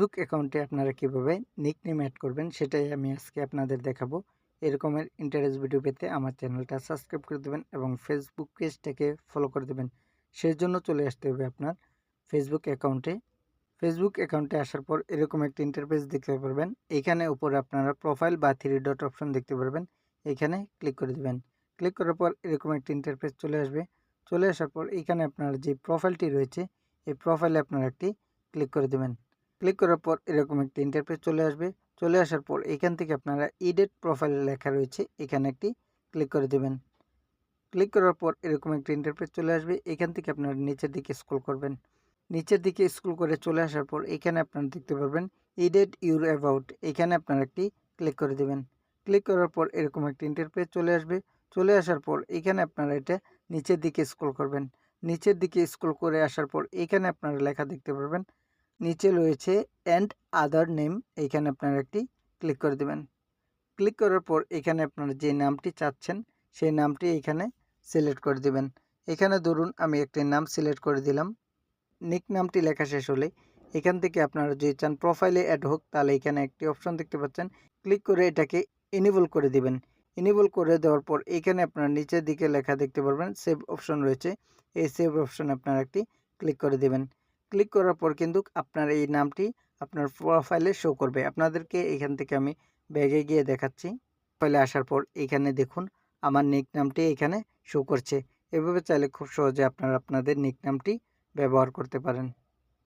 Facebook অ্যাকাউন্টে আপনারা কীভাবে নিক নেম অ্যাড করবেন, সেটাই আমি আজকে আপনাদের দেখাবো। এরকমের ইন্টারেস্ট ভিডিও পেতে আমার চ্যানেলটা সাবস্ক্রাইব করে দেবেন এবং ফেসবুক পেজটাকে ফলো করে দেবেন। সেই জন্য চলে আসতে হবে আপনার ফেসবুক অ্যাকাউন্টে ফেসবুক অ্যাকাউন্টে আসার পর এরকম একটা ইন্টারফেস দেখতে পারবেন। এখানে উপরে আপনারা প্রোফাইল বা থ্রি ডট অপশন দেখতে পারবেন। এখানে ক্লিক করে দেবেন। ক্লিক করার পর এরকম একটা ইন্টারফেস চলে আসবে। চলে আসার পর এখানে আপনার যে প্রোফাইলটি রয়েছে, এই প্রোফাইলে আপনারা একটি ক্লিক করে দেবেন। ক্লিক করার পর এরকম একটি ইন্টারফেস চলে আসবে। চলে আসার পর এখান থেকে আপনারা ইডেট প্রোফাইল লেখা রয়েছে, এখানে একটি ক্লিক করে দেবেন। ক্লিক করার পর এরকম একটি ইন্টারফেস চলে আসবে, এখান থেকে আপনারা নিচের দিকে স্ক্রল করবেন। নিচের দিকে স্ক্রল করে চলে আসার পর এখানে আপনারা দেখতে পারবেন ইডেট ইউর অ্যাবাউট এখানে আপনারা একটি ক্লিক করে দেবেন। ক্লিক করার পর এরকম একটি ইন্টারফেস চলে আসবে। চলে আসার পর এখানে আপনারা এটা নিচের দিকে স্ক্রল করবেন। নিচের দিকে স্ক্রল করে আসার পর এখানে আপনারা লেখা দেখতে পারবেন নিচে রয়েছে অ্যান্ড আদার নেম এইখানে আপনারা একটি ক্লিক করে দেবেন। ক্লিক করার পর এখানে আপনারা যে নামটি চাচ্ছেন, সেই নামটি এখানে সিলেক্ট করে দেবেন। এখানে ধরুন আমি একটি নাম সিলেক্ট করে দিলাম। নিক নামটি লেখা শেষ হলে এখান থেকে আপনারা যদি চান প্রোফাইলে অ্যাড হোক, তাহলে এখানে একটি অপশন দেখতে পাচ্ছেন। ক্লিক করে এটাকে ইনেবল করে দিবেন। ইনেবল করে দেওয়ার পর এখানে আপনারা নিচের দিকে লেখা দেখতে পারবেন সেভ অপশন রয়েছে। এই সেভ অপশনে আপনারা একটি ক্লিক করে দেবেন। ক্লিক করার পর কিন্তু আপনার এই নামটি আপনার প্রোফাইলে শো করবে। আপনাদেরকে এখান থেকে আমি ব্যাগে গিয়ে দেখাচ্ছি। প্রোফাইলে আসার পর এখানে দেখুন, আমার নিক নামটি এখানে শো করছে। এভাবে চাইলে খুব সহজে আপনারা আপনাদের নিক নামটি ব্যবহার করতে পারেন।